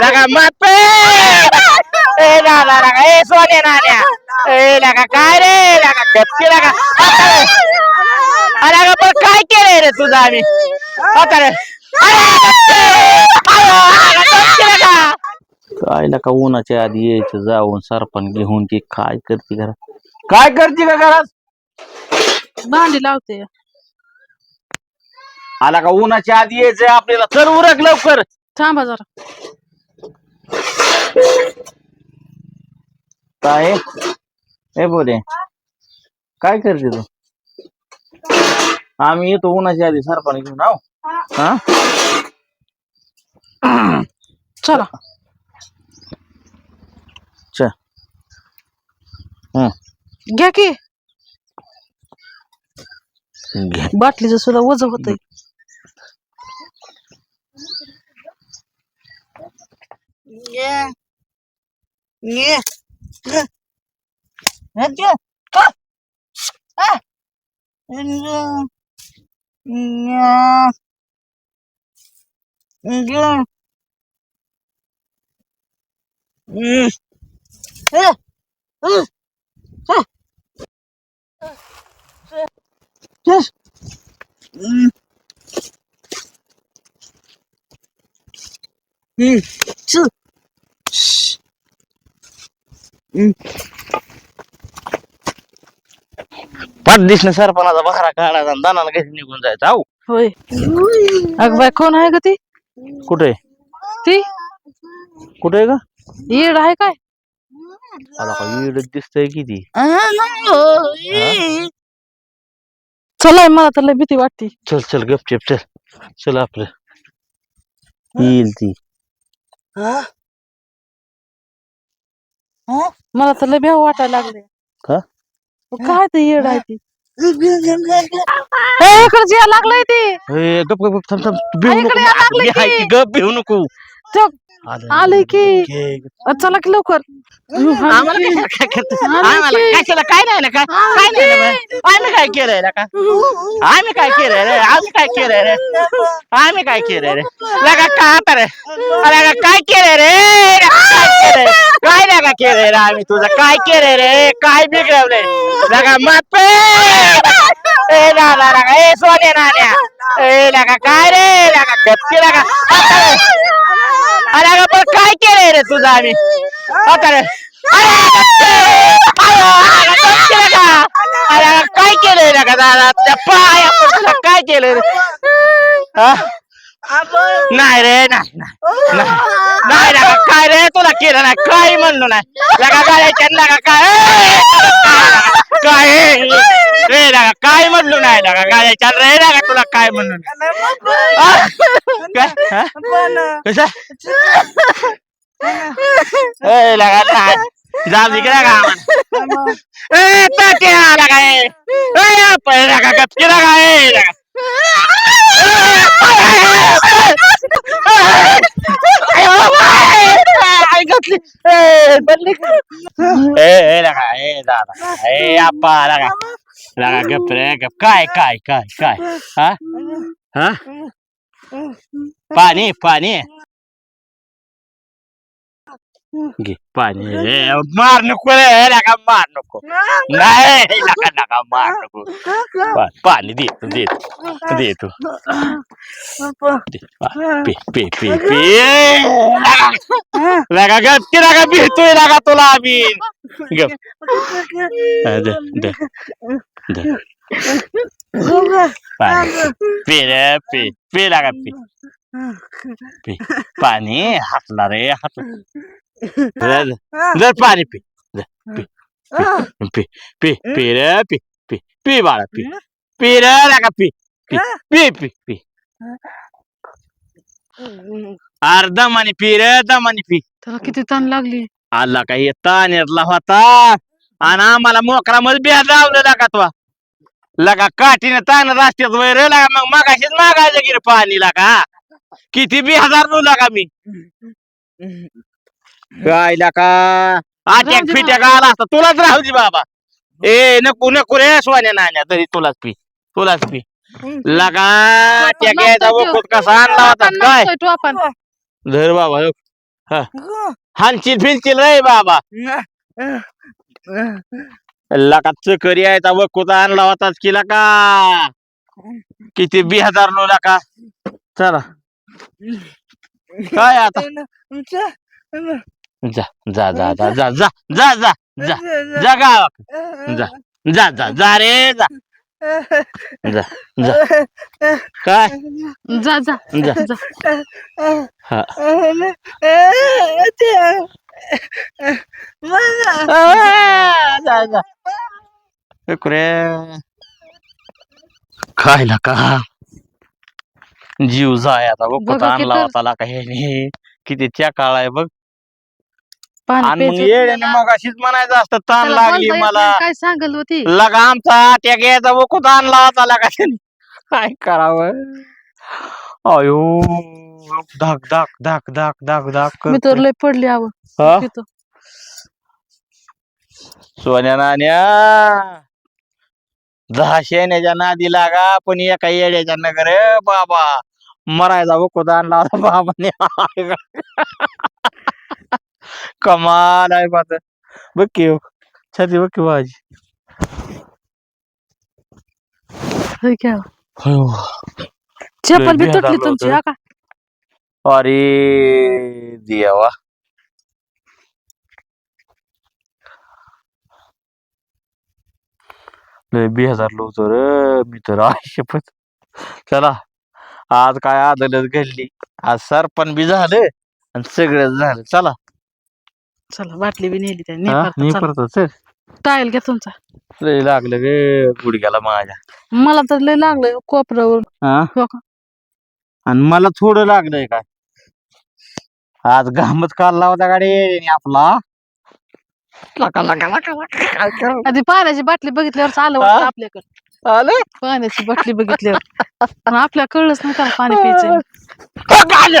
लगा मापे ए दादा लगा ए सोने नाण्या ए लगा काय रे? लगा गपची लगा अरे पण काय केलंय रे तुझं आम्ही? आता रे. काय नका उन्हाच्या आधी यायचं जाऊन सरपण घेऊन ती काय करते घरात? काय करते का घरात? भांडी लावते. आला का उन्हाच्या आधी यायचं आपल्याला. चल उरक लवकर. थांबा जरा. काय ए बोले. काय करते तू? आम्ही येतो उन्हाच्या आधी सरपण घेऊन आहो. हा. चला. घ्या की. बाटलीचं सुद्धा वज होत Yeah. Yeah. Yeah. Raja. Ah. Ah. Yeah. Yeah. Yeah. Mm. पाच दिसणे सरपणाचा बकरा काढायचा आणि दानाला घरी निघून जायचं. आहो होय. अग बाय कोण आहे ग ती? कुठे? ती? कुठे आहे का येड आहे काय? आला का? वेळ दिसतंय किती चलाय मला तर लय भीती वाटते. चल चल गपचेप चल. चल आपलं. येईल ती. मला तर लय भेव वाटायला लागले का? काय ते येड आहे ती? ए, इकडे लागलंय ती. ए, गप गप गप थांब थांब. तू भिवू नको ऐकडे या लागलं मी आहे की. की, गप भिवू नको. चल, आलं. आलंय की. अ, चला की लवकर. आम्हाला काय करतं? आलं आम्हाला की. कशाला काय नाही काय बे. आम्ही काय केलंय ना का? आम्ही काय केलंय रे? आम्ही काय केलंय रे? आम्ही काय केलंय रे? लगा का आता रे? लगा काय केलंय रे? केलंय रे आम्ही तुझं? काय केलंय रे काय बिघडवलंय? लगा मापे ए दादा लगा ए सोने नाण्या ए लगा काय रे? लगा गपची लगा. अरे पण काय केलंय रे तुझं आम्ही? आता रे अरे काय केलंय ना का दादा त्या पाया तुला काय केलंय रे? नाही रे नाही. नाही ना काय रे? तुला केलं नाही. काय म्हणलो नाही. लगा गाड्याच्या लगा काय? ए, काय रे लगा काय म्हणलो नाही? लगा गाड्याच्या रे लगा तुला काय म्हणलो नाही हा? काय? हा? कशा? ए लगा काय जाऊ दे लगा आम्हाला. ए तात्या लगा ए. ए आपण लगा गपकी लगा ए लगा ए लगा ए दादा ए आप्पा लगा लगा गप रे गप काय काय काय काय हा हा पाणी पाणी घे पाणी ए, मार नको रे लगा मार नको नाही लगा लगा मार नको पा- पाणी दे तू दे तू दे तू दे, पा- पे पे पे पे लगा लगा गप की लगा भितोय लगा तुला आम्ही गप पाणी. पे रे पे. पे लगा पे. पे. पाणी रे पी. पी. पी. पी. पी. पी रे पी. पी. पी बाळा पी. पी रे लागा पी. पी. पी पी पी. अर्धा मानी पी रे दमानी पी. त्याला किती ताण लागली? आला काही तानेरला होता. आणि आम्हाला मोकळा मध्ये बिहा लावलं लागा तो. लगा काठीने ताण रस्त्यात वैर लागा. मग मागाशीच मागायचं की रे पाणी लागा. किती बी हजार नऊ लागा मी. काय लागा आट्याक फिट्याक आला असता. तुलाच राहू दे बाबा. ए नको नको रे सोन्या नाण्या. तरी तुलाच पी. तुलाच पी. लगा त्या घ्यायचा कसा आणला होता? काय? धर बाबा हा. हानशील फिनशील रे बाबा. लका चकरी आहे ता वकुता आणला होताच की का किती बी हजार नो का चला. काय आता? जा जा जा जा जा जा जा जा जा जा जा जा जा जा रे जा. जा जा. काय? जा जा. जा. जा. हा. जा जा. इकडे. काय का? जीव जाय आता बघ बघा कुठं आणला किती- होता का हे किती त्या काळ आहे बघ. आणि मग येड्याने मग अशीच म्हणायचं असतं ताण लागली मला. काय सांगल होती लगा आमचा त्या घ्यायचा वकूत आणला होता लगा त्याने काय करावं? अयो धाक धाक धाक धाक धाक धाक मी तर. लय पडली आव हा? सोन्या नाण्या दहा शेण्याच्या नादी लागा पण एका येड्याच्या नगर बाबा. मरायचा वकूत आणला होता बाबाने. कमाल आहे बात बघ की. छाती बघ की माझी होय की आव. अयो. चप्पल बी तुटली तुमची होतं. हा का अरे देवा लय बेजार होतो रे मी तर आयुष्यपत चला आज काय आदलच घडली आज सरपण बी झालं आणि सगळं झालं चला चला बाटली बी नेली हा, त्याने परत चल. टायल घ्या तुमचा. लय लागलं गे गुडघ्याला माझ्या. मला तर लय लागलं कोपऱ्यावर. हा? हो का? आणि मला थोडं लागलंय काय? आज घामच काढला होता गाडी आपला. लका लका लका लका काय करावं? आधी पाण्याची बाटली बघितल्यावर आलं हा? वाटतं आपल्याकडे. आलं? पाण्याची बाटली बघितल्यावर. पण आपल्याला कळलंच नाही त्याला पाणी प्यायचं गालं.